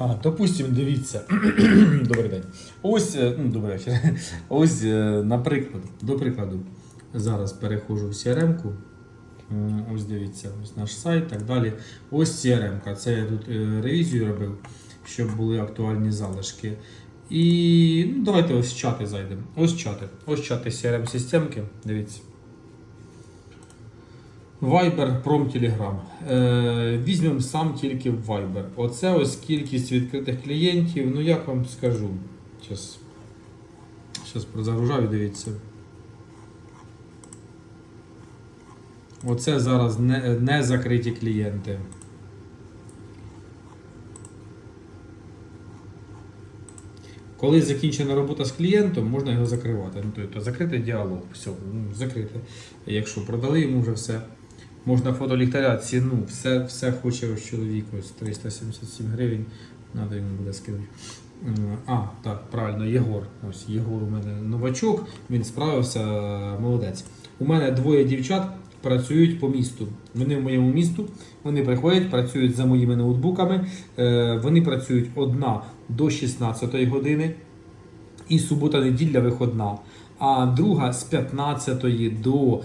А, допустим, дивіться. Добрий день. Ось, е, ну, добрий вечір. Ось, е, наприклад, до прикладу, зараз переходжу в CRM-ку. Ось дивіться, ось наш сайт так далі. Ось CRM-ка. Це я тут е, ревізію робив, щоб були актуальні залишки. І ну, давайте ось чати зайдемо. Ось чати. Ось чати CRM-системки. Дивіться. Viber, Prom, Telegram. Е, візьмемо сам тільки Viber. Оце ось кількість відкритих клієнтів. Ну як вам скажу. Зараз, зараз прозагружаю, дивіться. Оце зараз не, не закриті клієнти. Коли закінчена робота з клієнтом, можна його закривати. Ну, тобто закрити діалог. Все, закрити. Якщо продали йому вже все. Можна фото ліхтаря, ціну, все, все хоче ось чоловік, ось 377 гривень. Надо йому буде скинути. А, так, правильно, Єгор. Ось Єгор у мене новачок, він справився, молодець. У мене двоє дівчат працюють по місту. Вони в моєму місту, вони приходять, працюють за моїми ноутбуками. Е, Вони працюють одна до 16 години і субота-неділя виходна. А друга з 15 до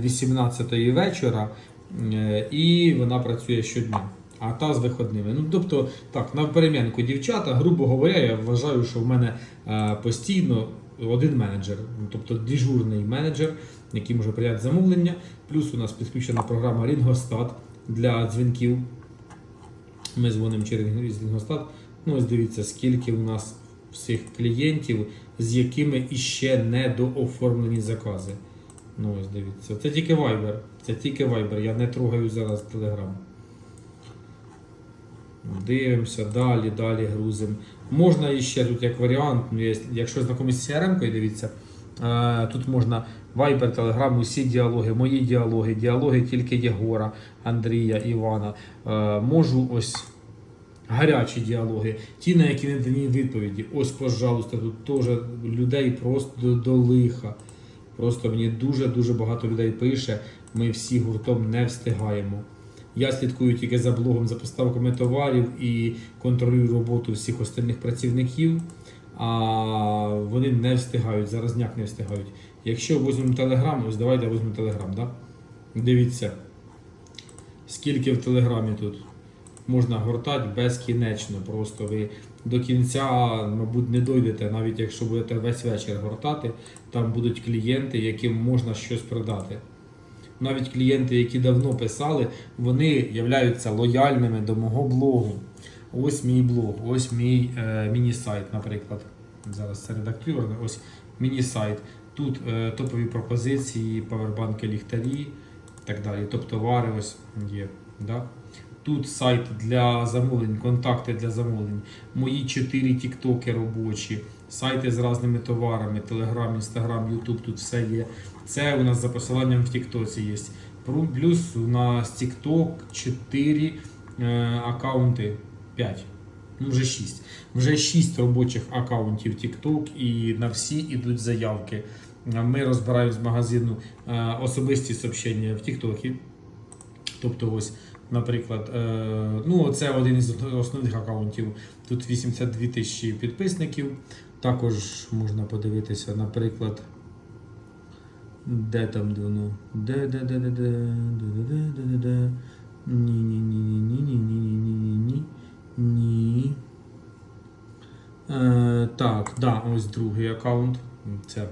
18 вечора, е, і вона працює щодня. А та з виходними. Ну, тобто, так, на перемінку дівчата, грубо говоря, я вважаю, що в мене е, постійно один менеджер, ну, тобто дежурний менеджер, який може прийняти замовлення. Плюс у нас підключена програма Рінгостат для дзвінків. Ми дзвонимо через Рінгостат. Ну, ось дивіться, скільки у нас всіх клієнтів, з якими іще не дооформлені закази. Ну, ось дивіться. Це тільки Viber. Це тільки Viber. Я не трогаю зараз Telegram. Дивимося, далі, далі грузимо. Можна іще тут як варіант, ну, якщо знайомі з CRM-кою, дивіться, е, тут можна Viber, Telegram, усі діалоги, мої діалоги, діалоги тільки Єгора, Андрія, Івана. Е, Можу ось гарячі діалоги, ті, на які не дані відповіді. Ось, пожалуйста, тут теж людей просто до, до лиха. Просто мені дуже-дуже багато людей пише, ми всі гуртом не встигаємо. Я слідкую тільки за блогом, за поставками товарів і контролюю роботу всіх остальних працівників, а вони не встигають, зараз ніяк не встигають. Якщо візьмемо Телеграм, ось давайте візьмемо Телеграм, да? дивіться, скільки в Телеграмі тут можна гортати безкінечно. Просто ви до кінця, мабуть, не дойдете, навіть якщо будете весь вечір гортати, там будуть клієнти, яким можна щось продати. Навіть клієнти, які давно писали, вони являються лояльними до мого блогу. Ось мій блог, ось мій е, міні-сайт, наприклад. Зараз це редактор, ось міні-сайт. Тут е, топові пропозиції, павербанки, ліхтарі і так далі. Тобто товари ось є. Да? Тут сайт для замовлень, контакти для замовлень, мої 4 тіктоки робочі, сайти з різними товарами, Телеграм, Інстаграм, Ютуб, тут все є. Це у нас за посиланням в Тіктоці є. Плюс у нас Тікток 4 е, аккаунти 5. Ну, вже 6. Вже 6 робочих аккаунтів TikTok і на всі йдуть заявки. Ми розбираємо з магазину е, особисті сообщення в Тіктокі. Тобто, ось, наприклад, е, ну, це один із основних аккаунтів. Тут 82 тисячі підписників. Також можна подивитися, наприклад. Де там воно? Де, де, де, де, де, де, де. Ні, ні, ні, ні, ні, ні, ні, ні, ні, ні. Е, так, да, ось другий аккаунт. Це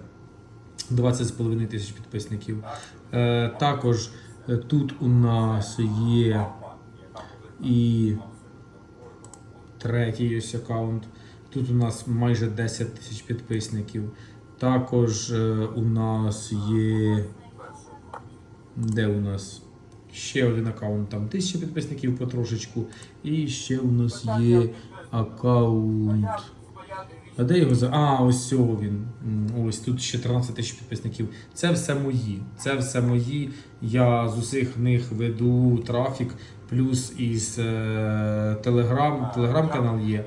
20,5 тисяч підписників. Е, також е, тут у нас є і третій ось аккаунт. Тут у нас майже 10 тисяч підписників. Також е, у нас є. Де у нас? Ще один аккаунт, там 1000 підписників потрошечку. І ще у нас є аккаунт. А де його за. А, ось цього він. Ось тут ще 13 тисяч підписників. Це все мої. Це все мої. Я з усіх них веду трафік, плюс із е, Телеграм. Телеграм-канал є.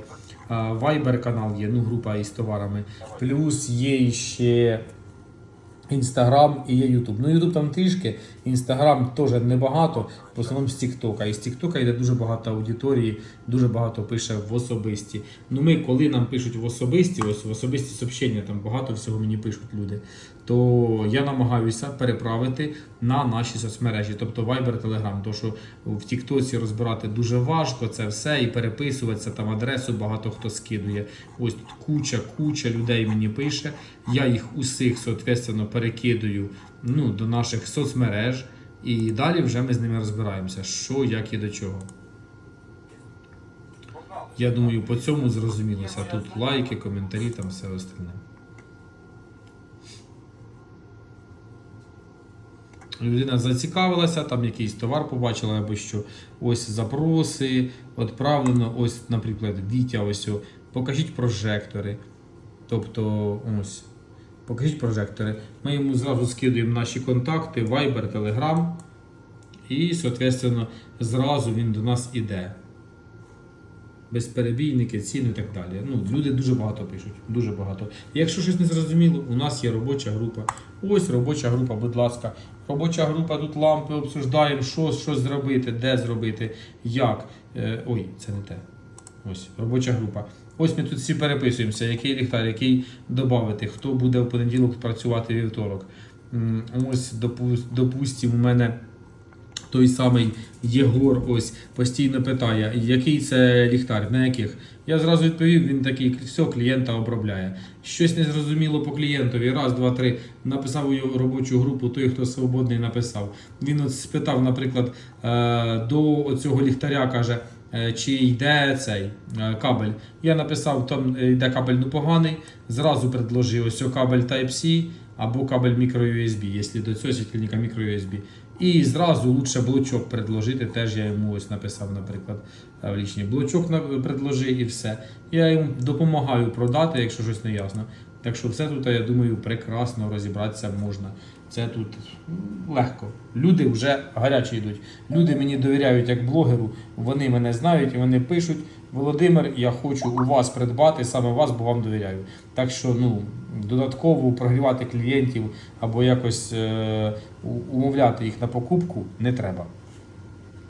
Вайбер канал є, ну, група із товарами. Плюс є ще Інстаграм і є Ютуб. Ну, Ютуб там трішки. Інстаграм теж небагато, в основному з Тіктока. І з Тіктока йде дуже багато аудиторії, дуже багато пише в особисті. Ну ми, коли нам пишуть в особисті, ось в особисті сообщення, там багато всього мені пишуть люди, то я намагаюся переправити на наші соцмережі, тобто Viber, Telegram. Тому що в Тіктоці розбирати дуже важко це все і переписуватися, там адресу багато хто скидує. Ось тут куча, куча людей мені пише. Я їх усіх, соответственно, перекидую ну, до наших соцмереж. І далі вже ми з ними розбираємося, що, як і до чого. Я думаю, по цьому зрозумілося. Тут лайки, коментарі, там все остальне. Людина зацікавилася, там якийсь товар побачила або що. Ось запроси, відправлено, ось, наприклад, Вітя, ось, покажіть прожектори. Тобто, ось, покажіть прожектори. Ми йому зразу скидуємо наші контакти, Viber, Telegram. І, соответственно, зразу він до нас іде. Безперебійники, ціни і так далі. Ну, люди дуже багато пишуть. Дуже багато. Якщо щось не зрозуміло, у нас є робоча група. Ось робоча група, будь ласка. Робоча група, тут лампи обсуждаємо, що, що зробити, де зробити, як. Е, ой, це не те. Ось робоча група. Ось ми тут всі переписуємося, який ліхтар, який додати, хто буде в понеділок працювати вівторок. Ось, допу- допустимо, у мене той самий Єгор ось постійно питає, який це ліхтар, на яких. Я зразу відповів, він такий, все, клієнта обробляє. Щось не зрозуміло по клієнтові. Раз, два, три. Написав у робочу групу, той, хто свободний, написав. Він от спитав, наприклад, е, до цього ліхтаря каже. е, Чи йде цей е, кабель? Я написав, там йде кабель ну поганий. Зразу предложив ось кабель Type-C або кабель microUSB, якщо до цього світильника microUSB. І зразу лучше блочок предложити. Теж я йому ось написав, наприклад, е, в лічні блочок предложи і все. Я йому допомагаю продати, якщо щось не ясно. Так що все тут, я думаю, прекрасно розібратися можна. Це тут легко. Люди вже гарячі йдуть. Люди мені довіряють як блогеру, вони мене знають і вони пишуть. Володимир, я хочу у вас придбати саме вас, бо вам довіряю. Так що ну, додатково прогрівати клієнтів або якось е, умовляти їх на покупку не треба.